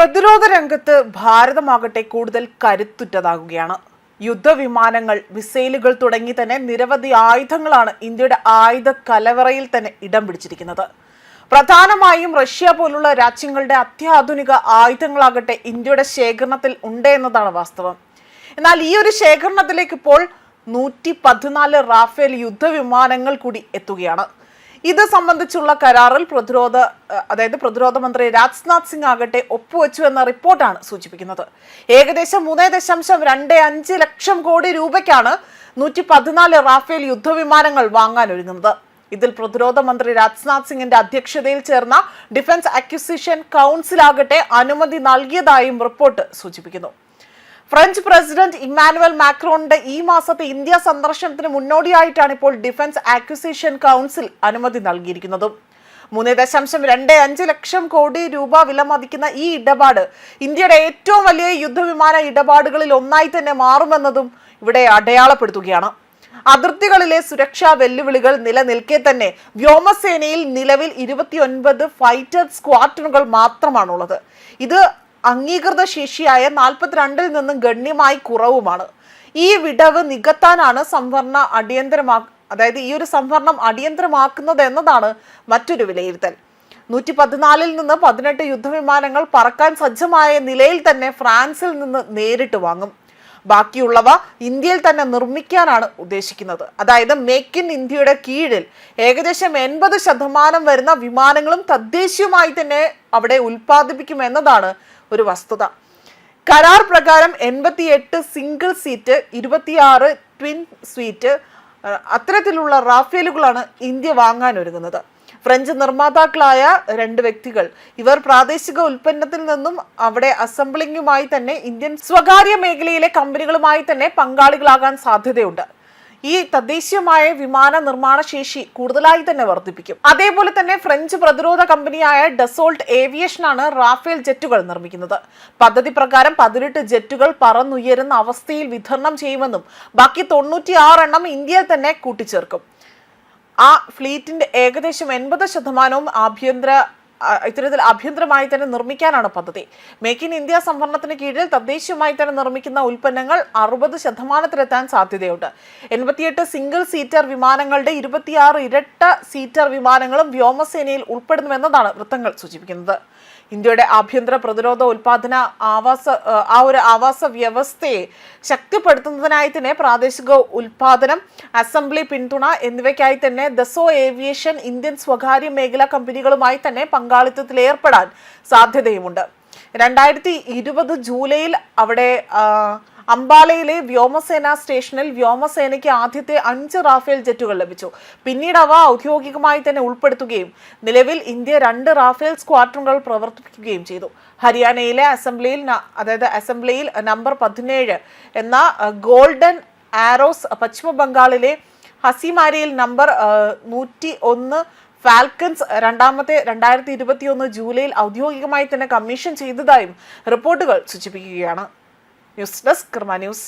പ്രതിരോധ രംഗത്ത് ഭാരതമാകട്ടെ കൂടുതൽ കരുത്തുറ്റതാകുകയാണ്. യുദ്ധവിമാനങ്ങൾ മിസൈലുകൾ തുടങ്ങി തന്നെ നിരവധി ആയുധങ്ങളാണ് ഇന്ത്യയുടെ ആയുധ കലവറയിൽ തന്നെ ഇടം പിടിച്ചിരിക്കുന്നത്. പ്രധാനമായും റഷ്യ പോലുള്ള രാജ്യങ്ങളുടെ അത്യാധുനിക ആയുധങ്ങളാകട്ടെ ഇന്ത്യയുടെ ശേഖരണത്തിൽ ഉണ്ട് എന്നതാണ് വാസ്തവം. എന്നാൽ ഈ ഒരു ശേഖരണത്തിലേക്ക് ഇപ്പോൾ നൂറ്റി പതിനാല് റാഫേൽ യുദ്ധവിമാനങ്ങൾ കൂടി എത്തുകയാണ്. ഇത് സംബന്ധിച്ചുള്ള കരാറിൽ പ്രതിരോധ അതായത് പ്രതിരോധ മന്ത്രി രാജ്നാഥ് സിംഗ് ആകട്ടെ ഒപ്പുവെച്ചു എന്ന റിപ്പോർട്ടാണ് സൂചിപ്പിക്കുന്നത്. ഏകദേശം മൂന്ന് ദശാംശം രണ്ട് അഞ്ച് ലക്ഷം കോടി രൂപയ്ക്കാണ് നൂറ്റി പതിനാല് റാഫേൽ യുദ്ധവിമാനങ്ങൾ വാങ്ങാനൊരുങ്ങുന്നത് ഇതിൽ പ്രതിരോധ മന്ത്രി രാജ്നാഥ് സിംഗിന്റെ അധ്യക്ഷതയിൽ ചേർന്ന ഡിഫൻസ് അക്വിസിഷൻ കൗൺസിൽ ആകട്ടെ അനുമതി നൽകിയതായും റിപ്പോർട്ട് സൂചിപ്പിക്കുന്നു. ഫ്രഞ്ച് പ്രസിഡന്റ് ഇമ്മാനുവൽ മാക്രോണിന്റെ ഈ മാസത്തെ ഇന്ത്യ സന്ദർശനത്തിന് മുന്നോടിയായിട്ടാണ് ഇപ്പോൾ ഡിഫൻസ് ആക്വിസിഷൻ കൗൺസിൽ അനുമതി നൽകിയിരിക്കുന്നത്. മൂന്ന് ദശാംശം രണ്ട് അഞ്ച് ലക്ഷം കോടി രൂപ വില മതിക്കുന്ന ഈ ഇടപാട് ഇന്ത്യയുടെ ഏറ്റവും വലിയ യുദ്ധവിമാന ഇടപാടുകളിൽ ഒന്നായി തന്നെ മാറുമെന്നതും ഇവിടെ അടയാളപ്പെടുത്തുകയാണ്. അതിർത്തികളിലെ സുരക്ഷാ വെല്ലുവിളികൾ നിലനിൽക്കെ തന്നെ വ്യോമസേനയിൽ നിലവിൽ ഇരുപത്തിയൊൻപത് ഫൈറ്റർ സ്ക്വാഡ്രണുകൾ മാത്രമാണുള്ളത്. ഇത് അംഗീകൃത ശേഷിയായ നാൽപ്പത്തിരണ്ടിൽ നിന്നും ഗണ്യമായി കുറവുമാണ്. ഈ വിടവ് നികത്താനാണ് സംവരണ അടിയന്തരമാ അതായത് ഈ ഒരു സംവരണം അടിയന്തരമാക്കുന്നത് എന്നതാണ് മറ്റൊരു വിലയിരുത്തൽ. നൂറ്റി പതിനാലിൽ നിന്ന് പതിനെട്ട് യുദ്ധവിമാനങ്ങൾ പറക്കാൻ സജ്ജമായ നിലയിൽ തന്നെ ഫ്രാൻസിൽ നിന്ന് നേരിട്ട് വാങ്ങും. ബാക്കിയുള്ളവ ഇന്ത്യയിൽ തന്നെ നിർമ്മിക്കാനാണ് ഉദ്ദേശിക്കുന്നത്. അതായത് മേക്ക് ഇൻ ഇന്ത്യയുടെ കീഴിൽ ഏകദേശം എൺപത് ശതമാനം വരുന്ന വിമാനങ്ങളും തദ്ദേശീയമായി തന്നെ അവിടെ ഉൽപ്പാദിപ്പിക്കുമെന്നതാണ് ഒരു വസ്തുത. കരാർ പ്രകാരം എൺപത്തിയെട്ട് സിംഗിൾ സീറ്റ് ഇരുപത്തിയാറ് ട്വിൻ സീറ്റ് അത്തരത്തിലുള്ള റാഫേലുകളാണ് ഇന്ത്യ വാങ്ങാൻ ഒരുങ്ങുന്നത്. ഫ്രഞ്ച് നിർമ്മാതാക്കളായ രണ്ട് വ്യക്തികൾ. ഇവർ പ്രാദേശിക ഉൽപ്പന്നത്തിൽ നിന്നും അവിടെ അസംബ്ലിങ്ങുമായി തന്നെ ഇന്ത്യൻ സ്വകാര്യ മേഖലയിലെ കമ്പനികളുമായി തന്നെ പങ്കാളികളാകാൻ സാധ്യതയുണ്ട്. ഈ തദ്ദേശീയമായ വിമാന നിർമ്മാണ ശേഷി കൂടുതലായി തന്നെ വർദ്ധിപ്പിക്കും. അതേപോലെ തന്നെ ഫ്രഞ്ച് പ്രതിരോധ കമ്പനിയായ ഡസോൾട്ട് ഏവിയേഷൻ ആണ് റാഫേൽ ജെറ്റുകൾ നിർമ്മിക്കുന്നത്. പദ്ധതി പ്രകാരം പതിനെട്ട് ജെറ്റുകൾ പറന്നുയരുന്ന അവസ്ഥയിൽ വിതരണം ചെയ്യുമെന്നും ബാക്കി തൊണ്ണൂറ്റി എണ്ണം ഇന്ത്യയിൽ തന്നെ കൂട്ടിച്ചേർക്കും. ആ ഫ്ലീറ്റിന്റെ ഏകദേശം എൺപത് ശതമാനവും ആഭ്യന്തര ഇത്തരത്തിൽ ആഭ്യന്തരമായി തന്നെ നിർമ്മിക്കാനാണ് പദ്ധതി. മേക്ക് ഇൻ ഇന്ത്യ സംവരണത്തിന് കീഴിൽ തദ്ദേശീയമായി തന്നെ നിർമ്മിക്കുന്ന ഉൽപ്പന്നങ്ങൾ അറുപത് ശതമാനത്തിലെത്താൻ സാധ്യതയുണ്ട്. എൺപത്തിയെട്ട് സിംഗിൾ സീറ്റർ വിമാനങ്ങളുടെ ഇരുപത്തിയാറ് ഇരട്ട സീറ്റർ വിമാനങ്ങളും വ്യോമസേനയിൽ ഉൾപ്പെടുന്നുവെന്നതാണ് വൃത്തങ്ങൾ സൂചിപ്പിക്കുന്നത്. ഇന്ത്യയുടെ ആഭ്യന്തര പ്രതിരോധ ഉൽപാദന ആവാസ ആ ഒരു ആവാസ വ്യവസ്ഥയെ ശക്തിപ്പെടുത്തുന്നതിനായി തന്നെ പ്രാദേശിക ഉൽപാദനം അസംബ്ലി പിന്തുണ എന്നിവയ്ക്കായി തന്നെ ദസോ ഏവിയേഷൻ ഇന്ത്യൻ സ്വകാര്യ മേഖലാ കമ്പനികളുമായി തന്നെ പങ്കാളിത്തത്തിൽ ഏർപ്പെടാൻ സാധ്യതയുമുണ്ട്. രണ്ടായിരത്തി ഇരുപത് ജൂലൈയിൽ അവിടെ അംബാലയിലെ വ്യോമസേന സ്റ്റേഷനിൽ വ്യോമസേനയ്ക്ക് ആദ്യത്തെ അഞ്ച് റാഫേൽ ജെറ്റുകൾ ലഭിച്ചു. പിന്നീട് അവ ഔദ്യോഗികമായി തന്നെ ഉൾപ്പെടുത്തുകയും നിലവിൽ ഇന്ത്യ രണ്ട് റാഫേൽ സ്ക്വാഡ്രണുകൾ പ്രവർത്തിപ്പിക്കുകയും ചെയ്തു. ഹരിയാനയിലെ അസംബ്ലിയിൽ അതായത് അസംബ്ലിയിൽ നമ്പർ പതിനേഴ് എന്ന ഗോൾഡൻ ആരോസ് പശ്ചിമ ബംഗാളിലെ ഹസിമാരിയിൽ നമ്പർ നൂറ്റി ഒന്ന് ഫാൽക്കൻസ് രണ്ടാമത്തെ രണ്ടായിരത്തി ഇരുപത്തി ഒന്ന് ജൂലൈയിൽ ഔദ്യോഗികമായി തന്നെ കമ്മീഷൻ ചെയ്തതായും റിപ്പോർട്ടുകൾ സൂചിപ്പിക്കുകയാണ്. News desk Karma News.